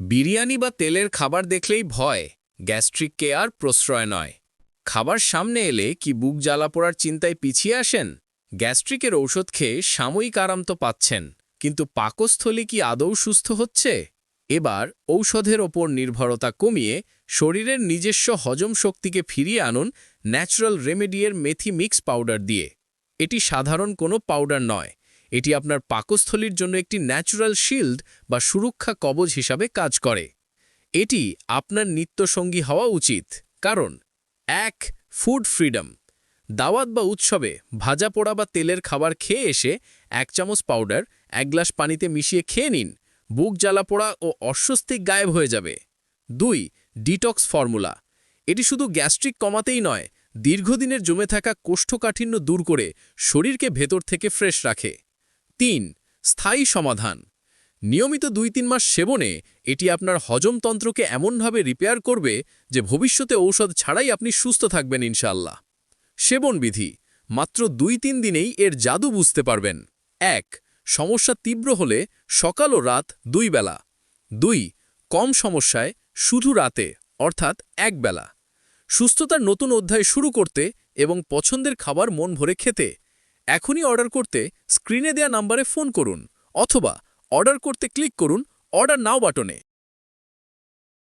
বিরিয়ানি বা তেলের খাবার দেখলেই ভয়, গ্যাস্ট্রিক কেয়ার প্রশ্রয় নয়। খাবার সামনে এলে কি বুক জ্বালা পোড়ার চিন্তায় পিছিয়ে আসেন? গ্যাস্ট্রিকের ঔষধ খেয়ে সাময়িক আরাম তো পাচ্ছেন, কিন্তু পাকস্থলী কি আদৌ সুস্থ হচ্ছে? এবার ঔষধের ওপর নির্ভরতা কমিয়ে শরীরের নিজস্ব হজম শক্তিকে ফিরিয়ে আনুন ন্যাচারাল রেমেডিয়ের মেথি মিক্স পাউডার দিয়ে। এটি সাধারণ কোনো পাউডার নয় এটি আপনার পাকস্থলীর জন্য একটি ন্যাচারাল শিল্ড বা সুরক্ষা কবজ হিসাবে কাজ করে। এটি আপনার নিত্যসঙ্গী হওয়া উচিত, কারণ এক ফুড ফ্রিডম দাওয়াত বা উৎসবে ভাজা পোড়া বা তেলের খাবার খেয়ে এসে এক চামচ পাউডার এক গ্লাস পানিতে মিশিয়ে খেয়ে নিন, বুক জ্বালা পোড়া ও অস্বস্তিক গায়েব হয়ে যাবে। দুই ডিটক্স ফর্মুলা এটি শুধু গ্যাস্ট্রিক কমাতেই নয়, দীর্ঘদিনের জমে থাকা কোষ্ঠকাঠিন্য দূর করে শরীরকে ভেতর থেকে ফ্রেশ রাখে। তিন, স্থায়ী সমাধান। নিয়মিত দুই তিন মাস সেবনে এটি আপনার হজমতন্ত্রকে এমনভাবে রিপেয়ার করবে যে ভবিষ্যতে ঔষধ ছাড়াই আপনি সুস্থ থাকবেন ইনশাল্লাহ সেবনবিধি মাত্র দুই তিন দিনেই এর জাদু বুঝতে পারবেন। এক, সমস্যা তীব্র হলে সকাল ও রাত দুই বেলা। দুই, কম সমস্যায় শুধু রাতে, অর্থাৎ এক বেলা। সুস্থতার নতুন অধ্যায় শুরু করতে এবং পছন্দের খাবার মন ভরে খেতে এখনই অর্ডার করতে স্ক্রিনে দেয়া নাম্বারে ফোন করুন অথবা অর্ডার করতে ক্লিক করুন অর্ডার নাও বাটনে।